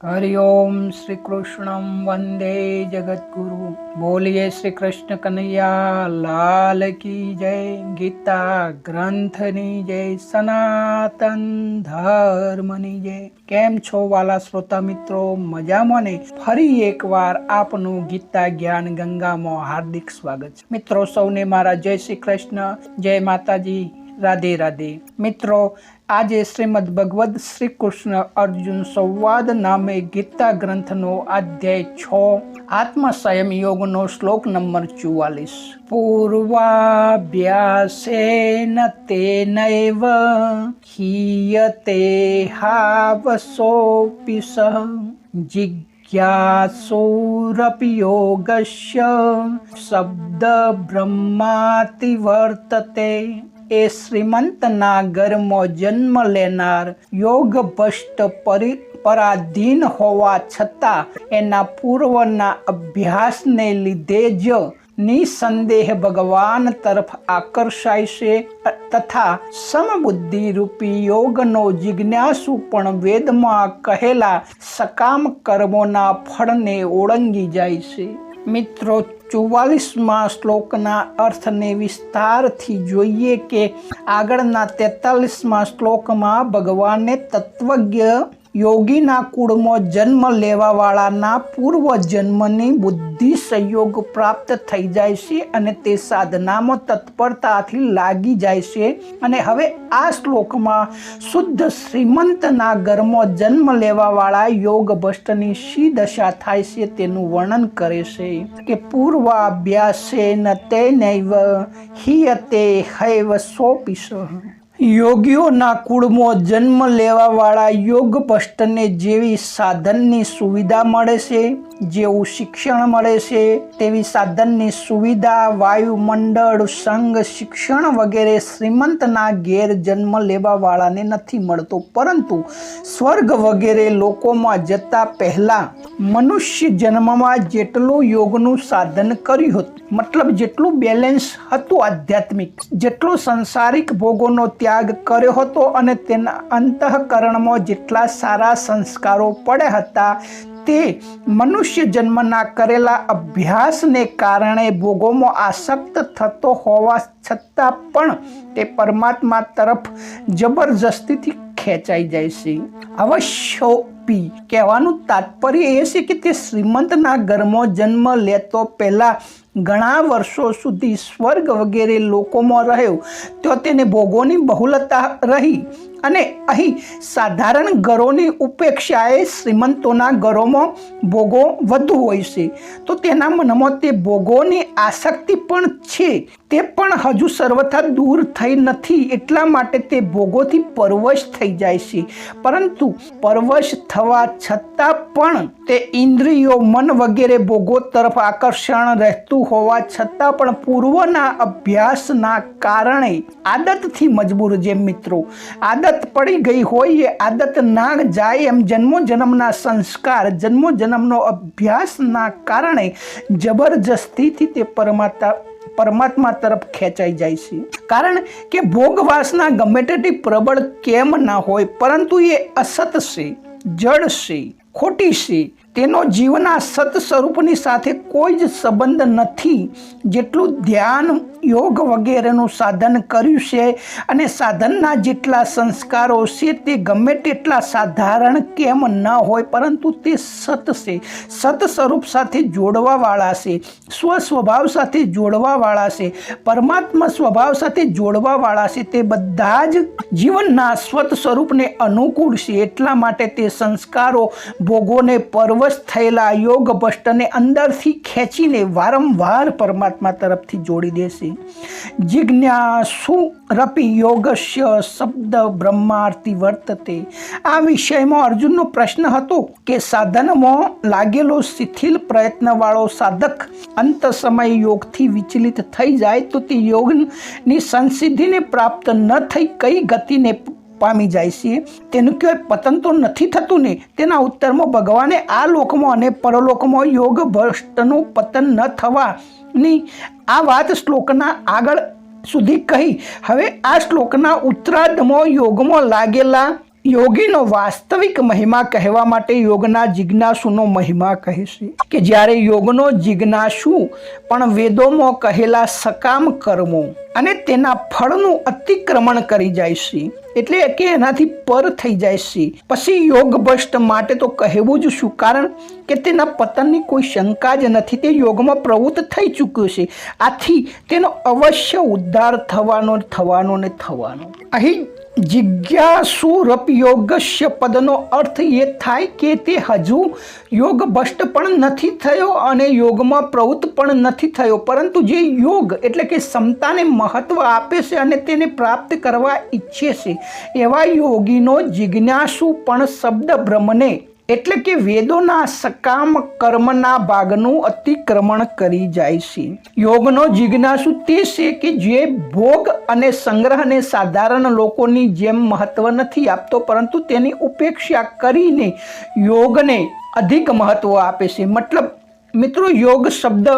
હરિ ઓમ શ્રી કૃષ્ણમ વંદે જગદગુરુ બોલીએ શ્રી કૃષ્ણ કનૈયા લાલ કી જય ગીતા ગ્રંથની જય સનાતન ધર્મની જય કેમ છો વાલા શ્રોતા મિત્રો મજામાં ને ફરી એકવાર આપનું ગીતા જ્ઞાન ગંગામાં હાર્દિક સ્વાગત છે મિત્રો સૌને મારા જય શ્રી કૃષ્ણ જય માતાજી રાધે રાધે. મિત્રો, આજે શ્રીમદ ભગવદ્ શ્રી કૃષ્ણ અર્જુન સંવાદ નામે ગીતા ગ્રંથનો અધ્યાય છ. આત્મ સંયમ યોગનો શ્લોક નંબર ચુવાલીસ. પૂર્વાભ્યાસેન તેનૈવ હીયતે હાવસોપી સહ યોગસ્ય શબ્દ બ્રહ્માતિ વર્તતે. એ શ્રીમંતના ઘરમાં જન્મ લેનાર યોગ ભ્રષ્ટ પરિ, પરાધીન હોવા છતાં એના પૂર્વના અભ્યાસને લીધે જ નિસંદેહ ભગવાન તરફ આકર્ષાય છે, તથા સમબુદ્ધિ રૂપી યોગનો જિજ્ઞાસુ પણ વેદમાં કહેલા સકામ કર્મોના ફળને ઓળંગી જાય છે. મિત્રો ચુવાલીસમાં શ્લોકના અર્થને વિસ્તારથી જોઈએ કે આગળના તેતાલીસમાં શ્લોકમાં ભગવાને તત્વજ્ઞ યોગીના કુળમાં જન્મ લેવાવાળાના પૂર્વ જન્મની બુદ્ધિ સંયોગ પ્રાપ્ત થઈ જાય છે અને તે સાધનામાં તત્પરતાથી લાગી જાય છે. અને હવે આ શ્લોકમાં શુદ્ધ શ્રીમંતના ઘરમાં જન્મ લેવાવાળા યોગ ભ્રષ્ટની શી દશા થાય છે તેનું વર્ણન કરે છે કે પૂર્વાભ્યાસે ન તે નૈવ હિયતે હૈવ સોપિશ યોગીઓના કુળમાં જન્મ લેવાવાળા યોગ ભ્રષ્ટને જેવી સાધનની સુવિધા મળે છે, જેવું શિક્ષણ મળે છે, તેવી સાધનની સુવિધા વાયુમંડળ સંઘ, શિક્ષણ વગેરે શ્રીમંતના ઘેર જન્મ લેવાવાળાને નથી મળતો. પરંતુ સ્વર્ગ વગેરે લોકોમાં જતા પહેલાં મનુષ્ય જન્મમાં જેટલું યોગનું સાધન કર્યું હતું, મતલબ જેટલું બેલેન્સ હતું આધ્યાત્મિક, જેટલો સંસારિક ભોગોનો ત્યાગ કર્યો હતો અને તેના અંતઃકરણમાં જેટલા સારા સંસ્કારો પડ્યા હતા, તે મનુષ્ય જન્મના કરેલા અભ્યાસને કારણે ભોગોમાં આસક્ત થતો હોવા છતાં પણ તે પરમાત્મા તરફ જબરજસ્તીથી ખેંચાઈ જાય છે. અવશ્યોપી કહેવાનું તાત્પર્ય એ છે કે તે શ્રીમંતના ઘરમાં જન્મ લેતો પહેલા ઘણા વર્ષો સુધી સ્વર્ગ વગેરે લોકોમાં રહ્યો તો તેને ભોગોની બહુલતા રહી. અને અહીં સાધારણ ઘરોની ઉપેક્ષાએ શ્રીમંતોના ઘરોમાં ભોગો વધુ હોય છે. તો તેના મનમાં તે ભોગોની આસક્તિ પણ છે. તે પણ હજુ સર્વથા દૂર થઈ નથી, એટલા માટે તે ભોગોથી પરવશ થઈ જાય છે. પરંતુ પરવશ થવા છતાં પણ તે ઇન્દ્રિયો, મન વગેરે ભોગો તરફ આકર્ષણ રહેતું હોવા છતાં પણ પૂર્વના અભ્યાસના કારણે આદતથી મજબૂર જેમ મિત્રો, આદત પડી ગઈ હોય, એ આદત ના જાય એમ જન્મો જન્મના સંસ્કાર જન્મો જન્મનો અભ્યાસના કારણે જબરજસ્તીથી તે પરમાત્મા પરમાત્મા તરફ ખેંચાઈ જાય છે. કારણ કે ભોગવાસના ગમે તેટલી પ્રબળ કેમ ના હોય, પરંતુ એ અસત છે, જડ છે, ખોટી છે તેનો જીવના સત સ્વરૂપની સાથે કોઈ જ સંબંધ નથી. જેટલું ધ્યાન, યોગ વગેરેનું સાધન કર્યું છે અને સાધનના જેટલા સંસ્કારો છે તે ગમે તેટલા સાધારણ કેમ ન હોય, પરંતુ તે સત છે. સત સ્વરૂપ સાથે જોડવાવાળા છે. સ્વ સ્વભાવ સાથે જોડવાવાળા છે. પરમાત્મા સ્વભાવ સાથે જોડવાવાળા છે. તે બધા જ જીવનના સ્વત સ્વરૂપને અનુકૂળ છે. એટલા માટે તે સંસ્કારો ભોગોને પર્વત વશ થયેલા યોગ ભ્રષ્ટને અંદરથી ખેંચીને વારંવાર પરમાત્મા તરફથી જોડી દેશે. જિજ્ઞાસુ રપી યોગસ્ય શબ્દ બ્રહ્માર્થી વર્તતે. આ વિષયમાં અર્જુનનો પ્રશ્ન હતો કે સાધનમાં લાગેલો શિથિલ પ્રયત્નવાળો સાધક અંત સમય યોગથી વિચલિત થઈ જાય તો તે યોગની સંસિદ્ધિને પ્રાપ્ત ન થઈ કઈ ગતિને પામી જાય છે તેનું કહેવાય પતન તો નથી થતું ને. તેના ઉત્તરમાં ભગવાને આ લોકમાં અને પરલોકમાં યોગ ભ્રષ્ટનું પતન ન થવાની આ વાત શ્લોકના આગળ સુધી કહી. હવે આ શ્લોકના ઉત્તરાર્ધમાં યોગમાં લાગેલા યોગીનો વાસ્તવિક મહિમા કહેવા માટે યોગના જિજ્ઞાસુનો મહિમા કહે છે કે જ્યારે યોગનો જિજ્ઞાસુ પણ વેદોમાં કહેલા સકામ કર્મો અને તેના ફળનું અતિક્રમણ કરી જાય છે, એટલે કે એનાથી પર થઈ જાય છે. પછી યોગ ભ્રષ્ટ માટે તો કહેવું જ શું? કારણ કે તેના પતનની કોઈ શંકા જ નથી. તે યોગમાં પ્રવૃત્ત થઈ ચૂક્યું છે. આથી તેનો અવશ્ય ઉદ્ધાર થવાનો થવાનો ને થવાનો. અહીં જિજ્ઞાસુરપયોગસ્ય પદનો અર્થ એ થાય કે તે હજુ યોગ ભ્રષ્ટ પણ નથી થયો અને યોગમાં પ્રવૃત્ત પણ નથી થયો. પરંતુ જે યોગ એટલે કે ક્ષમતાને મહત્વ આપે છે અને તેને પ્રાપ્ત કરવા ઈચ્છે છે, એવા યોગીનો જિજ્ઞાસુ પણ શબ્દ બ્રહ્મને એટલે કે વેદોના સકામ કર્મના ભાગનું અતિક્રમણ કરી જાય છે. યોગનો જિજ્ઞાસુ તે છે કે જે ભોગ અને સંગ્રહને સાધારણ લોકોની જેમ મહત્વ નથી આપતો, પરંતુ તેની ઉપેક્ષા કરીને યોગને અધિક મહત્વ આપે છે. મતલબ, મિત્રો, યોગ શબ્દ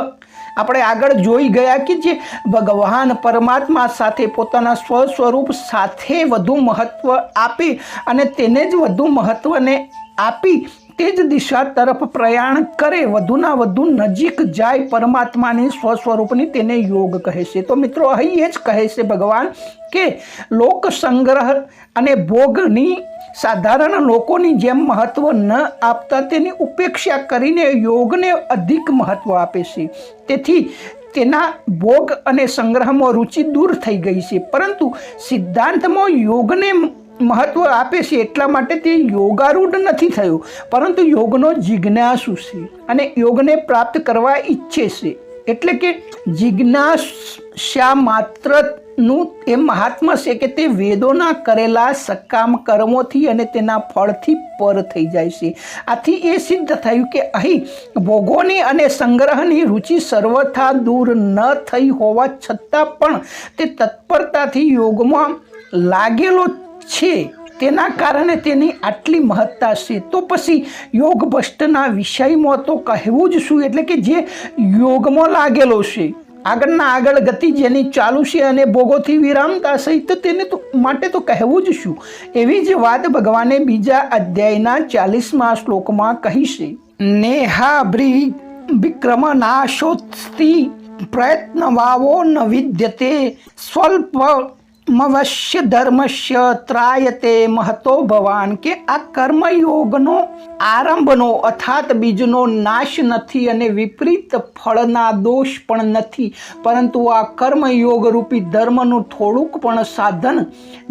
આપણે આગળ જોઈ ગયા કે જે ભગવાન પરમાત્મા સાથે પોતાના સ્વ સ્વરૂપ સાથે વધુ મહત્વ આપે અને તેને જ વધુ મહત્વને આપી તે જ દિશા તરફ પ્રયાણ કરે, વધુના વધુ નજીક જાય પરમાત્માની સ્વસ્વરૂપની તેને યોગ કહે છે. તો મિત્રો, અહીં એ જ કહે છે ભગવાન કે લોક સંગ્રહ અને ભોગની સાધારણ લોકોની જેમ મહત્વ ન આપતા તેની ઉપેક્ષા કરીને યોગને અધિક મહત્વ આપે છે. તેથી તેના ભોગ અને સંગ્રહમાં રુચિ દૂર થઈ ગઈ છે. પરંતુ સિદ્ધાંતમાં યોગને મહત્વ આપે છે એટલા માટે તે યોગારૂઢ નથી થયો, પરંતુ યોગનો જિજ્ઞાસુ છે અને યોગને પ્રાપ્ત કરવા ઈચ્છે છે. એટલે કે જિજ્ઞાસા માત્રનું એ મહાત્મા છે કે તે વેદોના કરેલા સકામ કર્મોથી અને તેના ફળથી પર થઈ જાય છે. આથી એ સિદ્ધ થયું કે અહીં ભોગોની અને સંગ્રહની રુચિ સર્વથા દૂર ન થઈ હોવા છતાં પણ તે તત્પરતાથી યોગમાં લાગેલો છે. તેના કારણે તેની આટલી મહત્તા છે. તો પછી યોગ ભ્રષ્ટના વિષયમાં તો કહેવું જ શું? એટલે કે જે યોગમાં લાગેલો છે. આગળના આગળ ગતિ જેની ચાલુ છે અને ભોગોથી વિરામતા સહિત તેને તો માટે તો કહેવું જ શું? એવી જ વાત ભગવાને બીજા અધ્યાયના ચાલીસમાં શ્લોકમાં કહી છે. નેહા બ્રી વિક્રમનાશોસ્તિ પ્રયત્ન વાવો ન વિદ્યતે સ્વલ્પ મવશ્ય ત્રાય ત્રાયતે મહતો ભવાન કે આ કર્મયોગનો આરંભનો અર્થાત બીજનો નાશ નથી અને વિપરીત ફળના દોષ પણ નથી પરંતુ આ કર્મયોગ રૂપી ધર્મનું થોડુંક પણ સાધન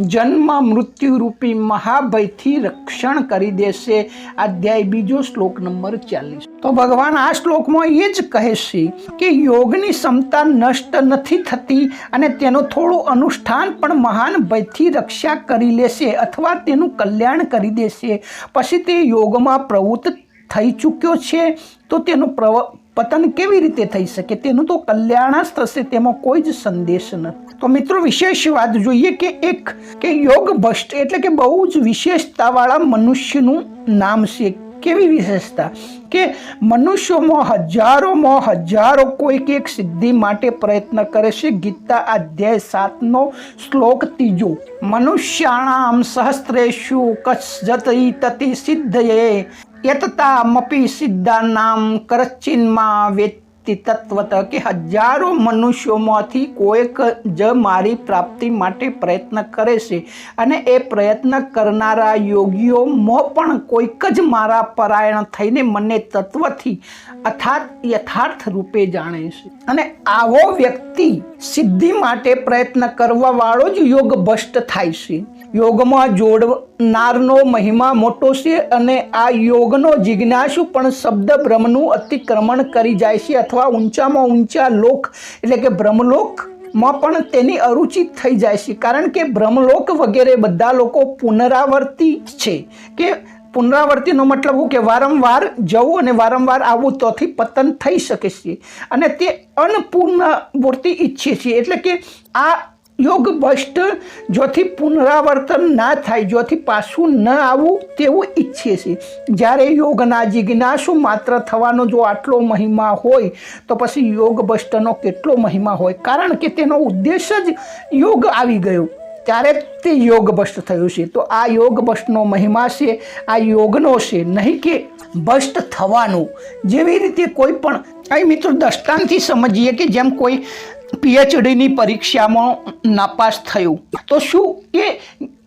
જન્મ મૃત્યુ રૂપી મહાભયથી રક્ષણ કરી દેશે અધ્યાય બીજો શ્લોક નંબર ચાલીસ તો ભગવાન આ શ્લોકમાં એ જ કહે છે કે યોગની ક્ષમતા નષ્ટ નથી થતી અને તેનું થોડું અનુષ્ઠાન પણ મહાન ભયથી રક્ષા કરી લેશે અથવા તેનું કલ્યાણ કરી દેશે. પછી તે યોગમાં પ્રવૃત્ત થઈ ચૂક્યો છે તો તેનું પ્રવ, પતન કેવી રીતે થઈ શકે? તેનું તો કલ્યાણ જ થશે તેમાં કોઈ જ સંદેશ નથી. તો મિત્રો, વિશેષ વાત જોઈએ કે એક, કે યોગ ભ્રષ્ટ એટલે કે બહુ જ વિશેષતાવાળા મનુષ્યનું નામ છે. કેવી વિશેષતા? કે મનુષ્યોમાં હજારોમાં હજારો કોઈક એક સિદ્ધિ માટે પ્રયત્ન કરે છે. ગીતા અધ્યાય સાતનો શ્લોક ત્રીજો. મનુષ્યાણામ સહસ્ત્રેશુ કચ્છ તતિ સિદ્ધયે. યતતામપી સિદ્ધાનામ કરચિનમાં વેત્તિ તત્વત કે હજારો મનુષ્યોમાંથી કોઈક જ મારી પ્રાપ્તિ માટે પ્રયત્ન કરે છે. અને એ પ્રયત્ન કરનારા યોગીઓમાં પણ કોઈક જ મારા પરાયણ થઈને મને તત્વથી અથાર્થ યથાર્થ રૂપે જાણે છે. અને આવો વ્યક્તિ સિદ્ધિ માટે પ્રયત્ન કરવા વાળો જ યોગ ભ્રષ્ટ થાય છે. યોગમાં જોડનારનો મહિમા મોટો છે અને આ યોગનો જિજ્ઞાસુ પણ શબ્દ બ્રહ્મનું અતિક્રમણ કરી જાય છે અથવા ઊંચામાં ઊંચા લોક, એટલે કે બ્રહ્મલોકમાં પણ તેની અરુચિ થઈ જાય છે. કારણ કે બ્રહ્મલોક વગેરે બધા લોકો પુનરાવર્તી છે. કે પુનરાવર્તિનો મતલબ હું કે વારંવાર જવું અને વારંવાર આવવું, તોથી પતન થઈ શકે છે. અને તે અન્નપૂર્ણવૃત્તિ ઈચ્છે છે. એટલે કે આ યોગ ભ્રષ્ટ જોથી પુનરાવર્તન ના થાય જોથી પાછું ન આવવું તેવું ઈચ્છે છે જ્યારે યોગના જિજ્ઞાસુ માત્ર થવાનો જો આટલો મહિમા હોય, તો પછી યોગ ભ્રષ્ટનો કેટલો મહિમા હોય? કારણ કે તેનો ઉદ્દેશ જ યોગ આવી ગયો. ત્યારે તે યોગ ભ્રષ્ટ થયું છે. તો આ યોગ ભ્રષ્ટનો મહિમા છે, આ યોગનો છે. નહીં કે ભ્રષ્ટ થવાનું. જેવી રીતે કોઈ પણ, અહીં મિત્રો દસ્તાનથી સમજીએ કે જેમ કોઈ પીએચડીની પરીક્ષામાં નાપાસ થયું. તો શું એ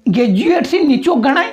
ગ્રેજ્યુએટથી નીચો ગણાય?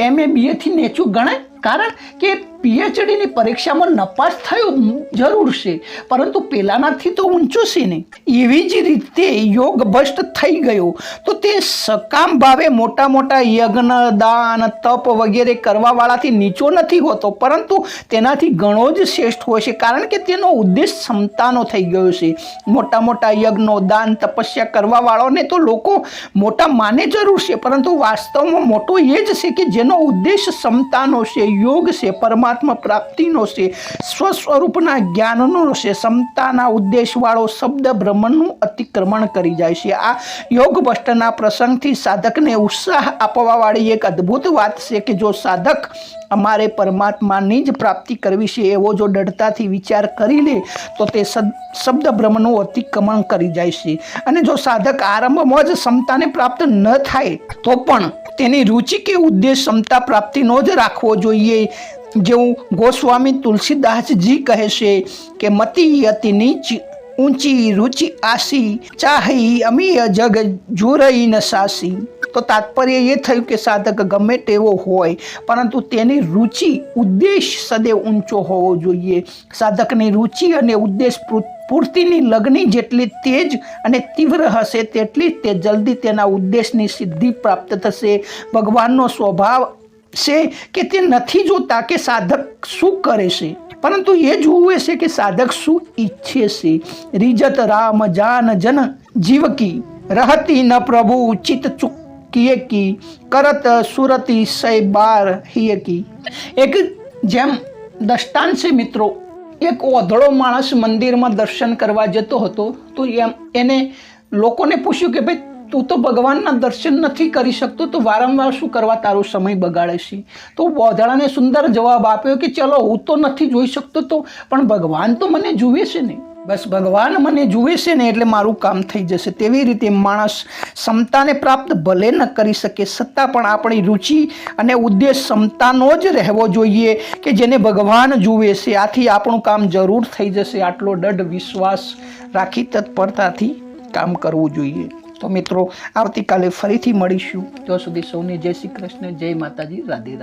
એમએ બીએથી નીચું ગણાય? કારણ કે પીએચડીની પરીક્ષામાં નપાસ થયો જરૂર છે. પરંતુ પહેલાંનાથી તો ઊંચો છે ને. એવી જ રીતે યોગ ભ્રષ્ટ થઈ ગયો. તો તે સકામ ભાવે મોટા મોટા યજ્ઞ, દાન, તપ વગેરે કરવાવાળાથી નીચો નથી હોતો. પરંતુ તેનાથી ઘણો જ શ્રેષ્ઠ હોય છે. કારણ કે તેનો ઉદ્દેશ ક્ષમતાનો થઈ ગયો છે. મોટા મોટા યજ્ઞો, દાન, તપસ્યા કરવાવાળાને તો લોકો મોટા માને જરૂર છે. પરંતુ વાસ્તવમાં મોટો એ જ છે કે જેનો ઉદ્દેશ ક્ષમતાનો છે, યોગ છે, પરમાત્મા પ્રાપ્તિનો છે. સ્વસ્વરૂપના જ્ઞાનનો છે. ક્ષમતાના ઉદ્દેશવાળો શબ્દ બ્રહ્મનું અતિક્રમણ કરી જાય છે. આ યોગ ભ્રષ્ટના પ્રસંગથી સાધકને ઉત્સાહ આપવાવાળી એક અદ્ભુત વાત છે કે જો સાધક અમારે પરમાત્માની જ પ્રાપ્તિ કરવી છે, એવો જો દૃઢતાથી વિચાર કરી લે તો તે શબ્દ બ્રહ્મનું અતિક્રમણ કરી જાય છે. અને જો સાધક આરંભમાં જ ક્ષમતાને પ્રાપ્ત ન થાય, તો પણ તેની રુચિ કે ઉદ્દેશ ક્ષમતા પ્રાપ્તિનો જ રાખવો જોઈએ. જેવું ગોસ્વામી તુલસીદાસજી કહે છે કે મતિ અતિ નીચ, ઊંચી રુચિ આસી ચાહી અમીય જગ જુરઈ ન સાસી. તો તાત્પર્ય એ થયું કે સાધક ગમે તેવો હોય, પરંતુ તેની રુચિ ઉદ્દેશ સદૈવ ઊંચો હોવો જોઈએ. સાધકની રુચિ અને ઉદ્દેશ પૂર્તિની લગ્ની જેટલી તેજ અને તીવ્ર હશે, તેટલી તે જલ્દી તેના ઉદ્દેશની સિદ્ધિ પ્રાપ્ત થશે. ભગવાનનો સ્વભાવ છે કે તે નથી જોતા કે સાધક શું કરે છે? પરંતુ એ જોવે છે કે સાધક શું ઈચ્છે છે? રીજત રામ જાન જન જીવકી રહતી ન પ્રભુ ચિત ચુકીએ કી, કરત સુરતી સય બાર હિયકી એક જેમ દષ્ટાંત છે મિત્રો, એક ઓધળો માણસ મંદિરમાં દર્શન કરવા જતો હતો, તો એમ એને લોકોને પૂછ્યું કે ભાઈ તું તો ભગવાનના દર્શન નથી કરી શકતો, તો વારંવાર શું કરવા તારો સમય બગાડે છે? તો ઓધળાને સુંદર જવાબ આપ્યો કે, ચલો, હું તો નથી જોઈ શકતો તો, પણ ભગવાન તો મને જુએ છે ને. બસ, ભગવાન મને જુએ છે ને, એટલે મારું કામ થઈ જશે. તેવી રીતે માણસ ક્ષમતાને પ્રાપ્ત ભલે ન કરી શકે, છતાં પણ આપણી રુચિ અને ઉદ્દેશ ક્ષમતાનો જ રહેવો જોઈએ કે જેને ભગવાન જુએ છે. આથી આપણું કામ જરૂર થઈ જશે. આટલો દઢ વિશ્વાસ રાખી તત્પરતાથી કામ કરવું જોઈએ. તો મિત્રો, આવતીકાલે ફરીથી મળીશું. ત્યાં સુધી સૌને જય શ્રી કૃષ્ણ, જય માતાજી, રાધે રાધે.